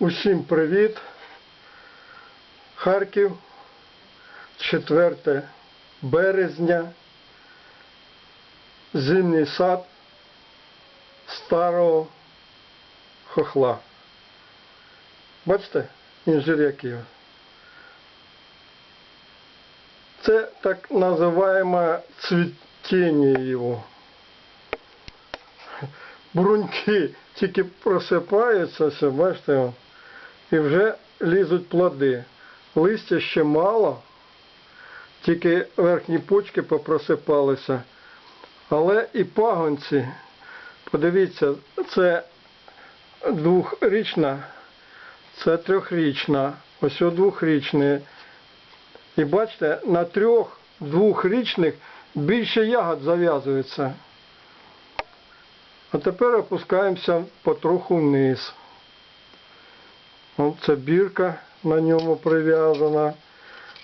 Усім привіт. Харків, 4 березня. Зимній сад старого хохла. Бачите, інжир який. Це так називаємо цвітіння його. Бруньки тільки просипаються, все, бачите, і вже лізуть плоди. Листя ще мало, тільки верхні почки попросипалися. Але і пагонці, подивіться, це двохрічна, це трьохрічна, ось о двохрічні. І бачите, на трьох двохрічних більше ягод зав'язується. А тепер опускаємося потроху вниз. Ось це бірка на ньому прив'язана,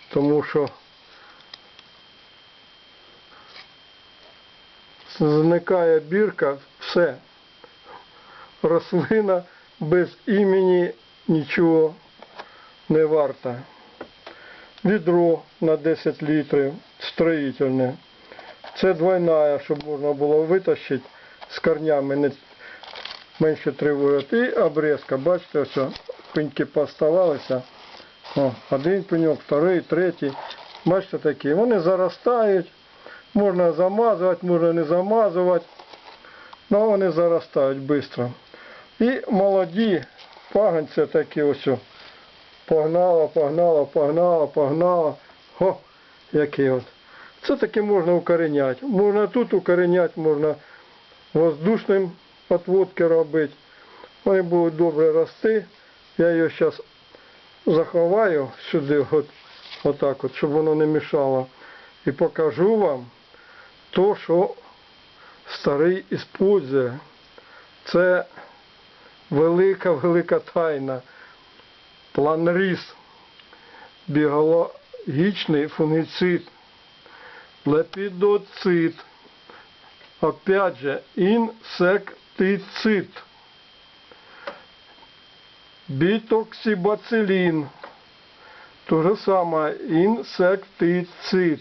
тому що зникає бірка, все. Рослина без імені нічого не варта. Відро на 10 літрів, строїтельне. Це двойна, щоб можна було витащити з корнями не менше тривожить. І обрізка, бачите, ось пеньки поставалися. Один пеньок, вторий, третій. Бачите такі. Вони заростають. Можна замазувати, можна не замазувати. але вони заростають швидко. І молоді пагонці такі ось. Погнала, погнала, погнала, погнала. О, які от. Це таки можна укореняти. Можна тут укореняти, можна воздушним отводки робити. Вони будуть добре рости. Я її зараз заховаю сюди, от, отак от, щоб воно не мішало. І покажу вам то, що старий іспользує. Це велика-велика тайна. Планріз, біологічний фунгіцид, лепідоцид, опять же, інсектицид, бітоксибацилін, то же саме інсектицид,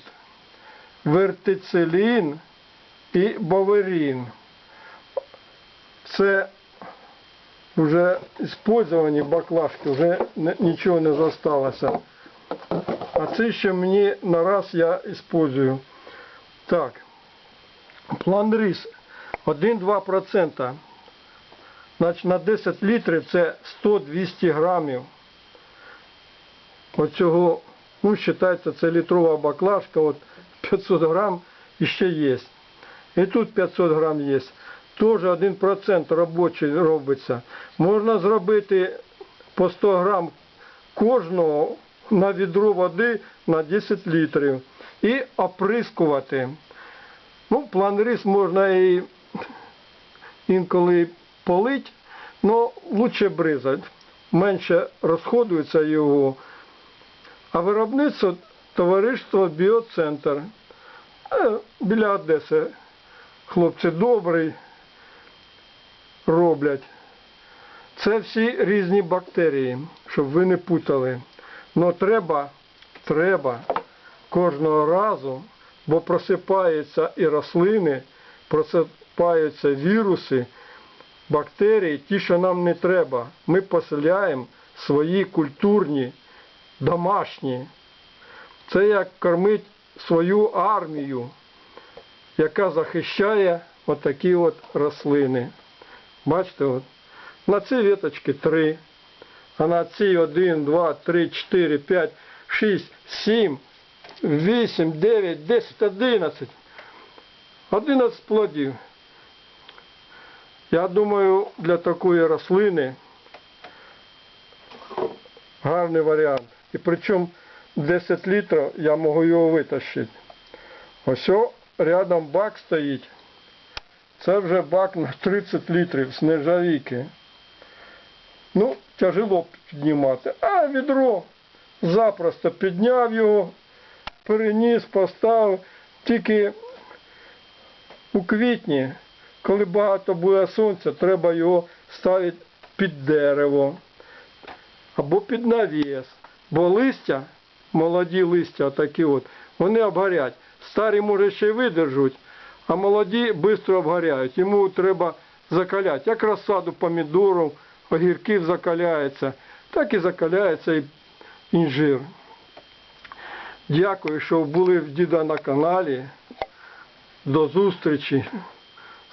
вертицилін і боверін. Це вже использовані баклажки, вже не- нічого не зосталося. А це ще мені на раз я использую. Так. План рис 1-2%. Значить на 10 літрів це 100-200 грамів. Оцього, ну, вважається, це літрова баклажка, от 500 грам іще є. І тут 500 грам є. Теж 1% робочий робиться. Можна зробити по 100 грам кожного на відро води на 10 літрів. І оприскувати. Ну, план рис можна і інколи полить, але краще бризати. Менше розходується його. А виробництво товариство Біоцентр. Е, Біля Одеси. Хлопці добрий роблять. Це всі різні бактерії, щоб ви не путали. Но треба, треба кожного разу, бо просипаються і рослини, просипаються віруси, бактерії, ті, що нам не треба. Ми поселяємо свої культурні, домашні. Це як кормить свою армію, яка захищає отакі от рослини. Бачите, от. на цій веточці 3, а на цій 1, 2, 3, 4, 5, 6, 7, 8, 9, 10, 11. 11 плодів. Я думаю, для такої рослини гарний варіант. І причому 10 літрів я можу його витащити. Ось рядом бак стоїть. Це вже бак на 30 літрів з нержавійки. Ну, тяжело піднімати. А відро запросто підняв його, переніс, поставив. Тільки у квітні, коли багато буде сонця, треба його ставити під дерево. або під навіс. Бо листя, молоді листя такі от, вони обгорять. Старі, може, ще й видержуть, а молоді швидко обгоряють. Йому треба закаляти. Як розсаду помідорів, огірків закаляється, так і закаляється і інжир. Дякую, що були в діда на каналі. До зустрічі.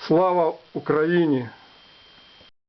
Слава Україні!